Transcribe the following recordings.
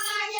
माझ्या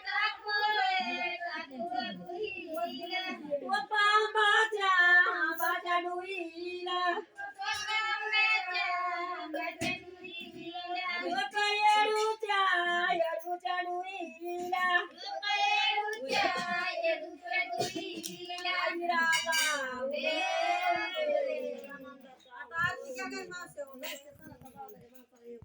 Amén.